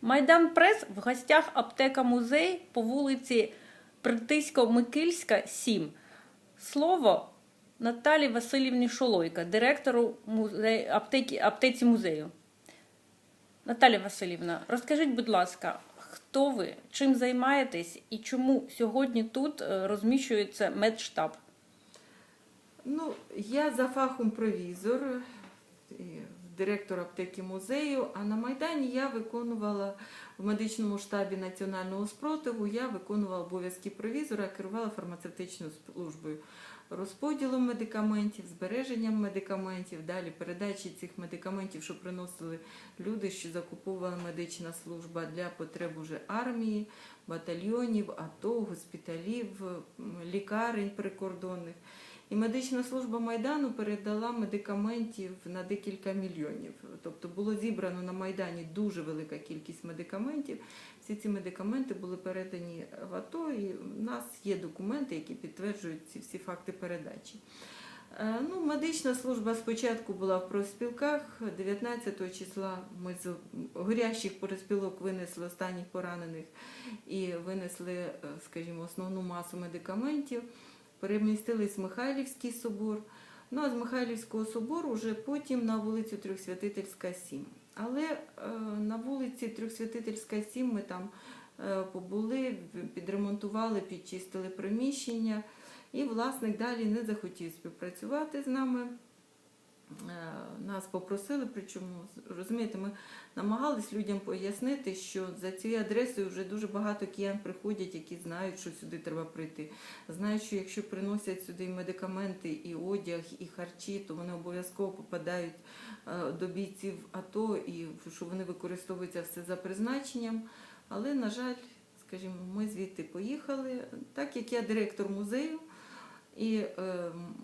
Майдан Прес в гостях аптека музей по вулиці Притисько-Микильська, 7. Слово Наталі Васильівні Шолойка, директору музею, аптеки, аптеці музею. Наталя Васильівна, розкажіть, будь ласка, хто ви, чим займаєтесь і чому сьогодні тут е, розміщується медштаб? Ну, я за фахом провізор, директор аптеки музею, а на Майдані я виконувала в медичному штабі національного спротиву, я виконувала обов'язки провізора, керувала фармацевтичною службою, розподілом медикаментів, збереженням медикаментів, далі передачі цих медикаментів, що приносили люди, що закуповувала медична служба для потреб уже армії, батальйонів, АТО, госпіталів, лікарень прикордонних. І медична служба Майдану передала медикаментів на декілька мільйонів. Тобто було зібрано на Майдані дуже велика кількість медикаментів. Всі ці медикаменти були передані в АТО, і в нас є документи, які підтверджують ці всі факти передачі. Е, Ну, медична служба спочатку була в профспілках. 19 числа ми з горящих профспілок винесли останніх поранених і винесли, е, скажімо, основну масу медикаментів перемістились в Михайлівський собор. Ну а з Михайлівського собору вже потім на вулицю Трьохсвятительська 7. Але е, на вулиці Трьохсвятительська 7 ми там е, побули, підремонтували, підчистили приміщення, і власник далі не захотів співпрацювати з нами. Е, Нас попросили, причому розумієте, ми намагались людям пояснити, що за цією адресою вже дуже багато киян приходять, які знають, що сюди треба прийти. Знають, що якщо приносять сюди і медикаменти, і одяг, і харчі, то вони обов'язково попадають е, до бійців АТО і що вони використовуються все за призначенням. Але, на жаль, скажімо, ми звідти поїхали. Так як я директор музею. І е,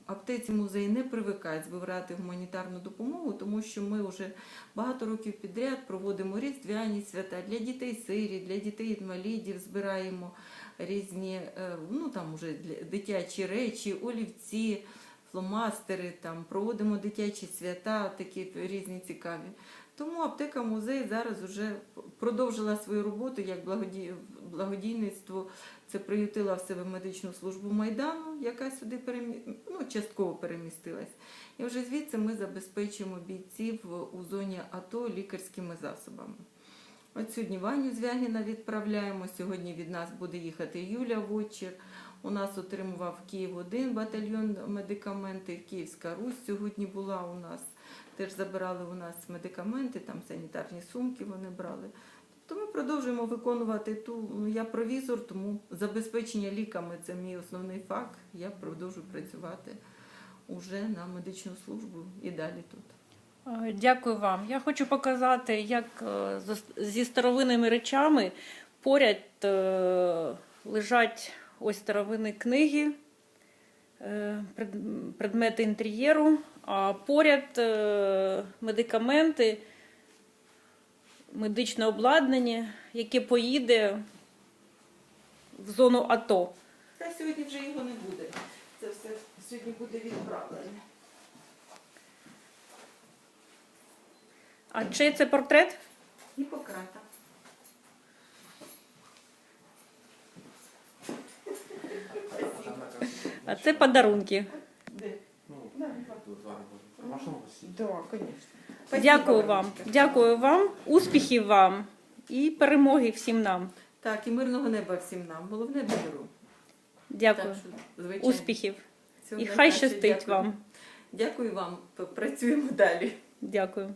аптеці музеї не привикають збирати гуманітарну допомогу, тому що ми вже багато років підряд проводимо різдвяні свята для дітей сирі, для дітей інвалідів збираємо різні е, ну там уже для- дитячі речі, олівці, фломастери, там проводимо дитячі свята, такі різні цікаві. Тому аптека музей зараз вже продовжила свою роботу як благодійництво. Це приютила в себе медичну службу Майдану, яка сюди перемі... ну, частково перемістилась. І вже звідси ми забезпечуємо бійців у зоні АТО лікарськими засобами. От сьогодні Ваню Звягіна відправляємо. Сьогодні від нас буде їхати Юля Вочер. У нас отримував Київ один батальйон медикаменти. Київська Русь сьогодні була у нас. Теж забирали у нас медикаменти, там санітарні сумки вони брали. Тобто ми продовжуємо виконувати ту. ну, Я провізор, тому забезпечення ліками це мій основний факт. Я продовжую працювати уже на медичну службу і далі тут. Е, Дякую вам. Я хочу показати, як е, зі старовинними речами поряд е, лежать ось старовинні книги, е, предмети інтер'єру, а поряд е, медикаменти, медичне обладнання, яке поїде в зону АТО. Та сьогодні вже його не буде. Це все сьогодні буде відправлене. А чий це портрет? Гіппократа. А це подарунки. Да, конечно. Дякую вам. Дякую вам, успіхів вам і перемоги всім нам. Так, і мирного неба всім нам. Головне миру. Дякую. Так що, звичайно, Успіхів. всього І хай щастить Дякую. вам. Дякую вам. Працюємо далі. Дякую.